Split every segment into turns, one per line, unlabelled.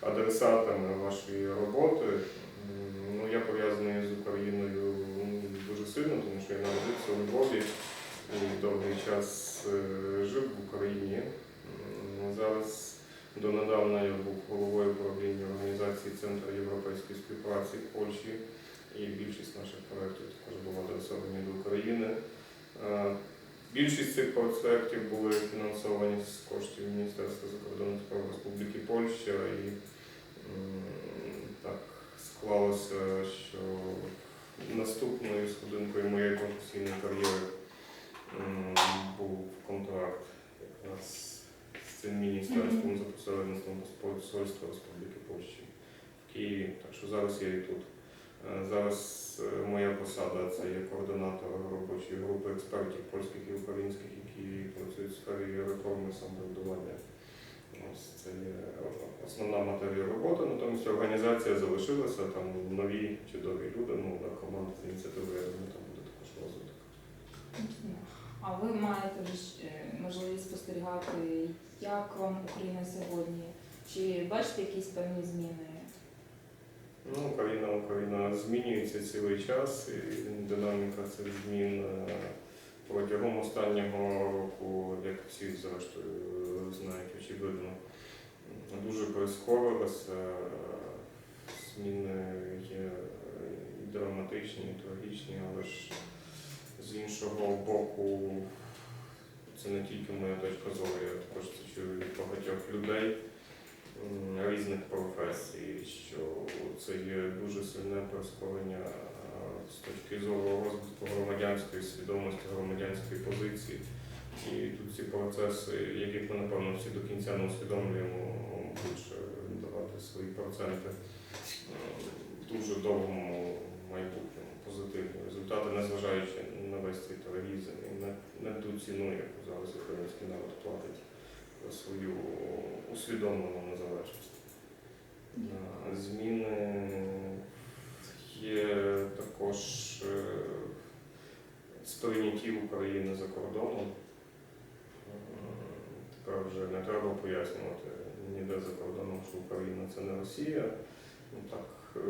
адресатами вашої роботи. Ну, я пов'язаний з Україною дуже сильно, тому що я народився у Львові і довгий час е, жив в Україні. Зараз донедавна я був головою управління організації Центру європейської співпраці в Польщі, і більшість наших проєктів також була адресовані до України. Е, Більшість цих проєктів були фінансовані з коштів Міністерства закордонних справ Республіки Польща склалося, що наступною сходинкою моєї професійної кар'єри був контракт якраз з цим міністерством за посередництвом Посольства Республіки Польщі в Києві. Так що зараз я і тут. Е, Зараз е, моя посада це є координатор робочої групи експертів польських і українських, які працюють в сфері реформи самоврядування. Ось це є основна матерія натомість організація залишилася, там нові чудові люди, ну, на команда з ініціативи, я думаю, там буде також розвиток.
А ви маєте ж, е, можливість спостерігати, як вам Україна сьогодні? Чи бачите якісь певні зміни?
Ну, Україна, Україна змінюється цілий час, і динаміка цих змін е, протягом останнього року, як всі зрештою знають, очевидно, дуже прискорилася. Е, Зміни є і драматичні, і трагічні, але ж з іншого боку, це не тільки моя точка зору, я також це чую від багатьох людей різних професій, що це є дуже сильне прискорення е, з точки зору розвитку громадянської свідомості, громадянської позиції. І тут ці процеси, яких ми, напевно, всі до кінця не усвідомлюємо, будуть давати свої проценти е, в дуже довгому майбутньому позитивні результати, незважаючи на весь цей тероризм і на, на ту ціну, яку зараз український народ платить за свою усвідомлену незалежність. Зміни є також е, сприйняті України за кордоном. Е, Тепер вже не треба пояснювати ніде за кордоном, що Україна це не Росія. Ну так е,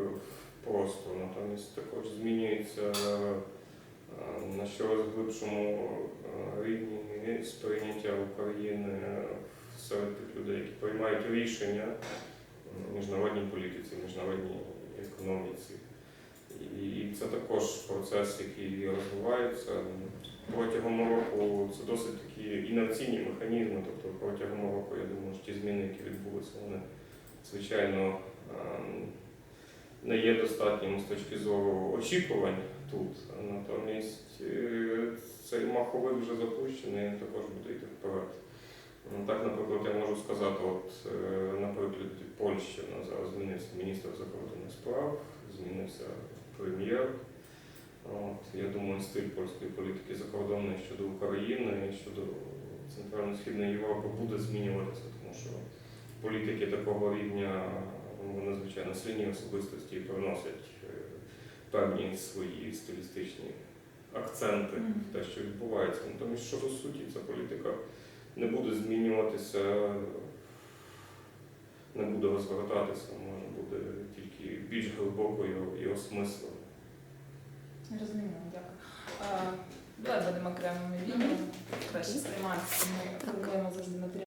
просто. Натомість також змінюється е, на щораз глибшому е, рівні сприйняття України серед тих людей, які приймають рішення в міжнародній політиці, міжнародній економіці. І це також процес, який розвивається. Протягом року це досить такі інерційні механізми. Тобто протягом року, я думаю, що ті зміни, які відбулися, вони звичайно не є достатніми з точки зору очікувань тут. Натомість е, цей маховик вже запущений, він також буде йти вперед. Ну, Так, наприклад, я можу сказати, от, е, наприклад, Польщі у нас зараз змінився міністр закордонних справ, змінився прем'єр. От, я думаю, стиль польської політики закордонної щодо України щодо Центрально-Східної Європи буде змінюватися, тому що політики такого рівня вони, звичайно, сильні особистості і приносять е, певні свої стилістичні акценти в те, що відбувається. Натомість, щодо суті, ця політика не буде змінюватися, не буде розвертатися, може буде тільки більш глибокою і осмисленою.
Розумію, дякую. Давай будемо окремими відео. Краще сприйматися. Ми формуємо завжди матеріал.